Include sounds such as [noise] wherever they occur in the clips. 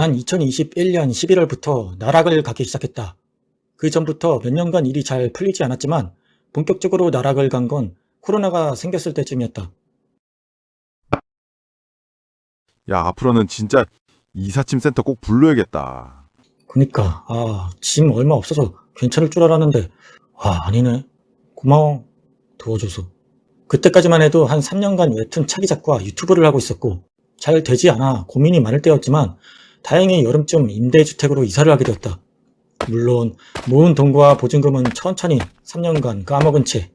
난 2021년 11월부터 나락을 가기 시작했다. 그 전부터 몇 년간 일이 잘 풀리지 않았지만 본격적으로 나락을 간 건 코로나가 생겼을 때쯤이었다. 야, 앞으로는 진짜 이삿짐 센터 꼭 불러야겠다. 그니까 아, 짐 얼마 없어서 괜찮을 줄 알았는데 와, 아니네. 고마워. 도와줘서. 그때까지만 해도 한 3년간 웹툰 차기 작과 유튜브를 하고 있었고 잘 되지 않아 고민이 많을 때였지만 다행히 여름쯤 임대주택으로 이사를 하게 되었다. 물론 모은 돈과 보증금은 천천히 3년간 까먹은 채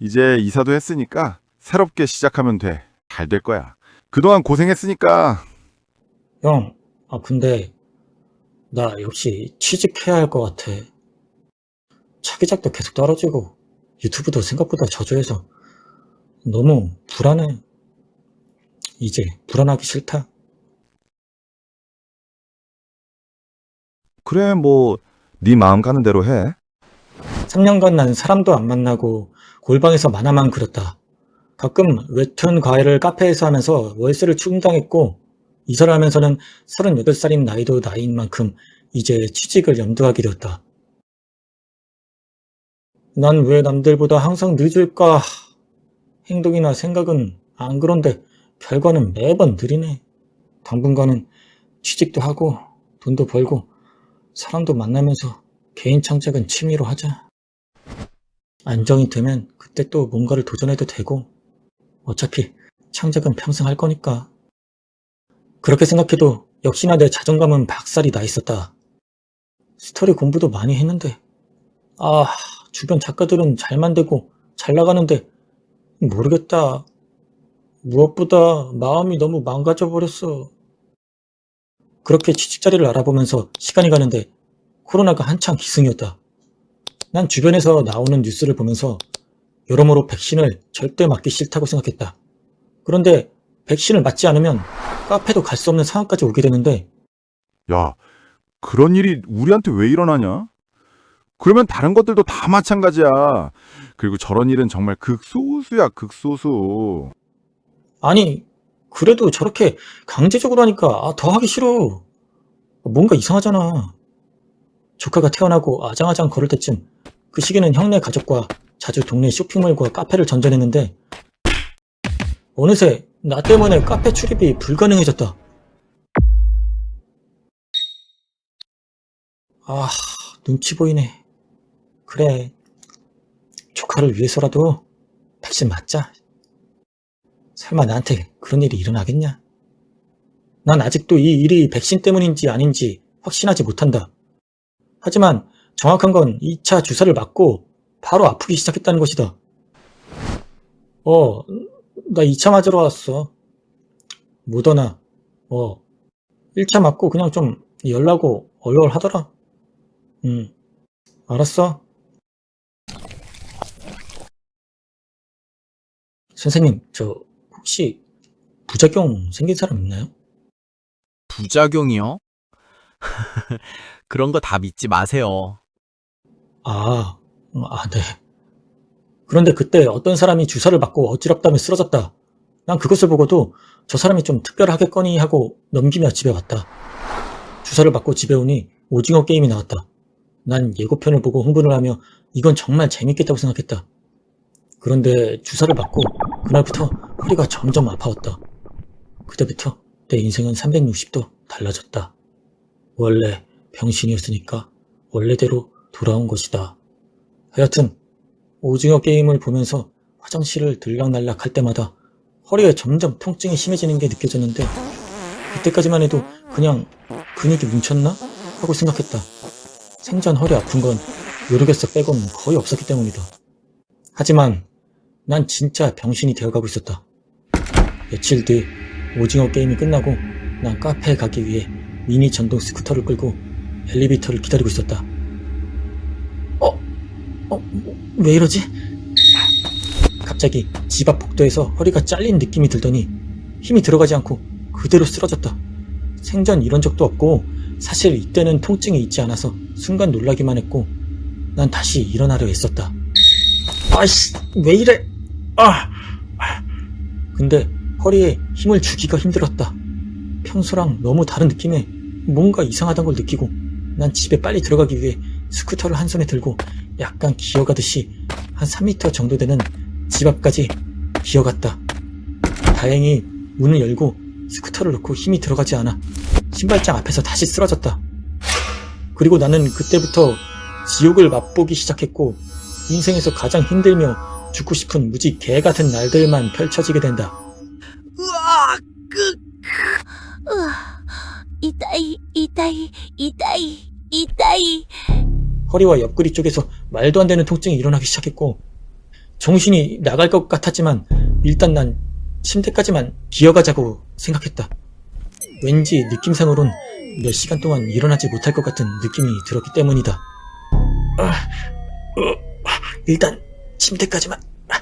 이제 이사도 했으니까 새롭게 시작하면 돼. 잘 될 거야. 그동안 고생했으니까 형, 아, 근데, 나 역시 취직해야 할 것 같아. 차기작도 계속 떨어지고, 유튜브도 생각보다 저조해서, 너무 불안해. 이제 불안하기 싫다. 그래 뭐 네 마음 가는 대로 해. 3년간 난 사람도 안 만나고, 골방에서 만화만 그렸다. 가끔 웹툰 과외를 카페에서 하면서 월세를 충당했고, 이사를 하면서는 38살인 나이도 나이인 만큼 이제 취직을 염두하게 되었다. 난 왜 남들보다 항상 늦을까? 행동이나 생각은 안 그런데 결과는 매번 느리네. 당분간은 취직도 하고 돈도 벌고 사람도 만나면서 개인 창작은 취미로 하자. 안정이 되면 그때 또 뭔가를 도전해도 되고 어차피 창작은 평생 할 거니까. 그렇게 생각해도 역시나 내 자존감은 박살이 나 있었다. 스토리 공부도 많이 했는데 아 주변 작가들은 잘 만들고 잘 나가는데 모르겠다. 무엇보다 마음이 너무 망가져 버렸어. 그렇게 취직 자리를 알아보면서 시간이 가는데 코로나가 한창 기승이었다. 난 주변에서 나오는 뉴스를 보면서 여러모로 백신을 절대 맞기 싫다고 생각했다. 그런데 백신을 맞지 않으면 카페도 갈 수 없는 상황까지 오게 되는데 야, 그런 일이 우리한테 왜 일어나냐? 그러면 다른 것들도 다 마찬가지야. 그리고 저런 일은 정말 극소수야, 극소수. 아니 그래도 저렇게 강제적으로 하니까 아, 더 하기 싫어. 뭔가 이상하잖아. 조카가 태어나고 아장아장 걸을 때쯤 그 시기는 형네 가족과 자주 동네 쇼핑몰과 카페를 전전했는데 어느새 나 때문에 카페 출입이 불가능해졌다. 아 눈치 보이네. 그래 조카를 위해서라도 백신 맞자. 설마 나한테 그런 일이 일어나겠냐? 난 아직도 이 일이 백신 때문인지 아닌지 확신하지 못한다. 하지만 정확한 건 2차 주사를 맞고 바로 아프기 시작했다는 것이다. 어, 나 2차 맞으러 왔어. 모더나, 어, 1차 맞고 그냥 좀 열나고 얼얼하더라. 응, 알았어. 선생님, 저 혹시 부작용 생긴 사람 있나요? 부작용이요? [laughs] 그런 거 다 믿지 마세요. 아, 음, 아, 네. 그런데 그때 어떤 사람이 주사를 맞고 어지럽다며 쓰러졌다. 난 그것을 보고도 저 사람이 좀 특별하겠거니 하고 넘기며 집에 왔다. 주사를 맞고 집에 오니 오징어 게임이 나왔다. 난 예고편을 보고 흥분을 하며 이건 정말 재밌겠다고 생각했다. 그런데 주사를 맞고 그날부터 허리가 점점 아파왔다. 그때부터 내 인생은 360도 달라졌다. 원래 병신이었으니까 원래대로 돌아온 것이다. 하여튼 오징어 게임을 보면서 화장실을 들락날락 할 때마다 허리에 점점 통증이 심해지는 게 느껴졌는데 그때까지만 해도 그냥 근육이 뭉쳤나? 하고 생각했다. 생전 허리 아픈 건 요르게석 빼고는 거의 없었기 때문이다. 하지만 난 진짜 병신이 되어가고 있었다. 며칠 뒤 오징어 게임이 끝나고 난 카페에 가기 위해 미니 전동 스쿠터를 끌고 엘리베이터를 기다리고 있었다. 어? 어? 왜 이러지? 갑자기 집 앞 복도에서 허리가 잘린 느낌이 들더니 힘이 들어가지 않고 그대로 쓰러졌다. 생전 이런 적도 없고 사실 이때는 통증이 있지 않아서 순간 놀라기만 했고 난 다시 일어나려 했었다. 아이씨 왜 이래? 아! 근데 허리에 힘을 주기가 힘들었다. 평소랑 너무 다른 느낌에 뭔가 이상하다는 걸 느끼고 난 집에 빨리 들어가기 위해 스쿠터를 한 손에 들고 약간 기어가듯이 한 3m 정도 되는 집 앞까지 기어갔다. 다행히 문을 열고 스쿠터를 놓고 힘이 들어가지 않아 신발장 앞에서 다시 쓰러졌다. 그리고 나는 그때부터 지옥을 맛보기 시작했고 인생에서 가장 힘들며 죽고 싶은 무지 개 같은 날들만 펼쳐지게 된다. 으아, 그, 으아, 이따이, 이따이, 이따이, 이따이. 허리와 옆구리 쪽에서 말도 안 되는 통증이 일어나기 시작했고 정신이 나갈 것 같았지만 일단 난 침대까지만 기어가자고 생각했다. 왠지 느낌상으론 몇 시간 동안 일어나지 못할 것 같은 느낌이 들었기 때문이다. 아, 어, 일단 침대까지만. 아,